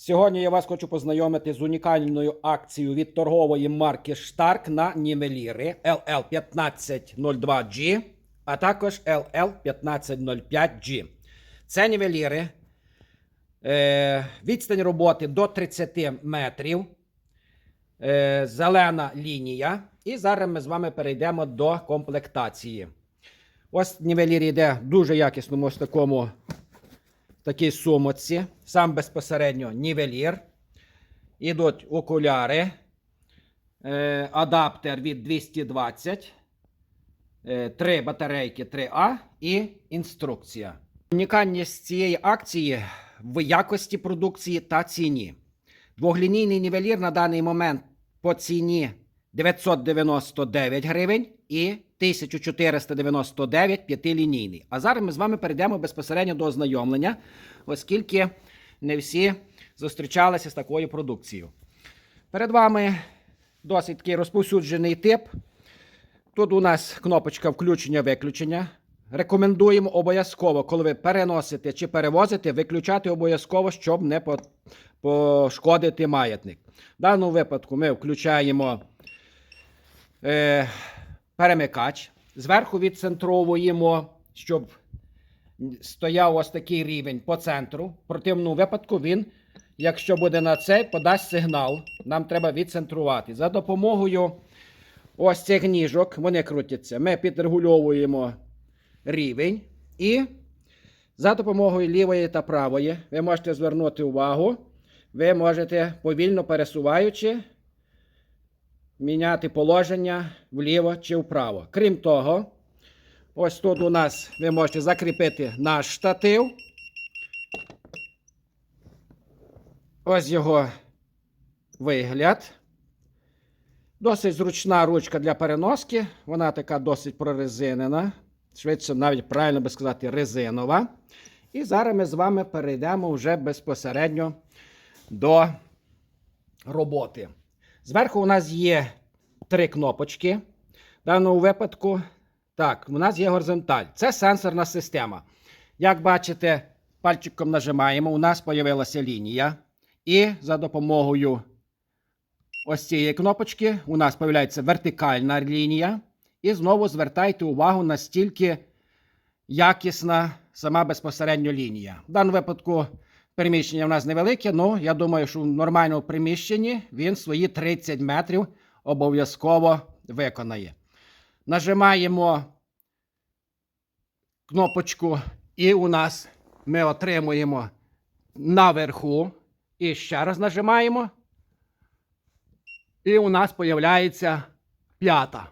Сьогодні я вас хочу познайомити з унікальною акцією від торгової марки Штарк на нівеліри LL1502G, а також LL1505G. Це нівеліри. Е, відстань роботи до 30 метрів. Е, зелена лінія. І зараз ми з вами перейдемо до комплектації. Ось нівелір йде дуже якісному ось такому такій сумочці. Сам безпосередньо нівелір. Ідуть окуляри, е, адаптер від 220, е, три батарейки 3А і інструкція. Унікальність цієї акції в якості продукції та ціні. Двоглінійний нівелір на даний момент по ціні 999 гривень і 1499 п'ятилінійний. А зараз ми з вами перейдемо безпосередньо до ознайомлення, оскільки не всі зустрічалися з такою продукцією. Перед вами досить такий розповсюджений тип. Тут у нас кнопочка включення-виключення. Рекомендуємо обов'язково, коли ви переносите чи перевозите, виключати обов'язково, щоб не пошкодити маятник. В даному випадку ми включаємо е, перемикач. Зверху відцентровуємо, щоб стояв ось такий рівень по центру. В противному випадку він, якщо буде на цей, подасть сигнал. Нам треба відцентрувати. За допомогою ось цих ніжок, вони крутяться. Ми підрегульовуємо рівень і за допомогою лівої та правої ви можете звернути увагу. Ви можете повільно пересуваючи міняти положення вліво чи вправо. Крім того, ось тут у нас ви можете закріпити наш штатив. Ось його вигляд. Досить зручна ручка для переноски. Вона така досить прорезинена. Швидше, навіть правильно би сказати, резинова. І зараз ми з вами перейдемо вже безпосередньо до роботи. Зверху у нас є три кнопочки. В даному випадку, так, у нас є горизонталь. Це сенсорна система. Як бачите, пальчиком нажимаємо, у нас з'явилася лінія. І за допомогою ось цієї кнопочки у нас з'являється вертикальна лінія. І знову звертайте увагу настільки якісна сама безпосередньо лінія. В даному випадку приміщення у нас невелике, але я думаю, що в нормальному приміщенні він свої 30 метрів обов'язково виконає. Нажимаємо кнопочку, і у нас ми отримуємо наверху. І ще раз нажимаємо. І у нас з'являється п'ята.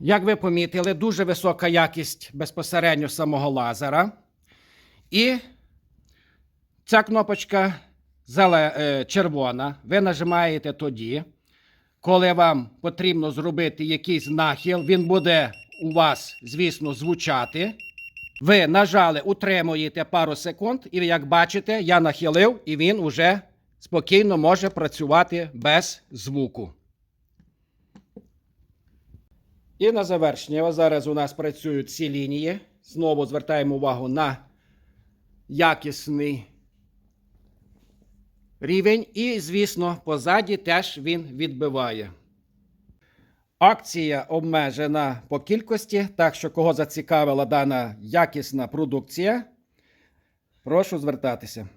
Як ви помітили, дуже висока якість безпосередньо самого лазера. І ця кнопочка е, червона. Ви нажимаєте тоді, коли вам потрібно зробити якийсь нахил, він буде у вас, звісно, звучати. Ви нажали, утримуєте пару секунд, і як бачите, я нахилив, і він уже спокійно може працювати без звуку. І на завершення, зараз у нас працюють ці лінії. Знову звертаємо увагу на якісний рівень. І, звісно, позаді теж він відбиває. Акція обмежена по кількості, так що кого зацікавила дана якісна продукція, прошу звертатися.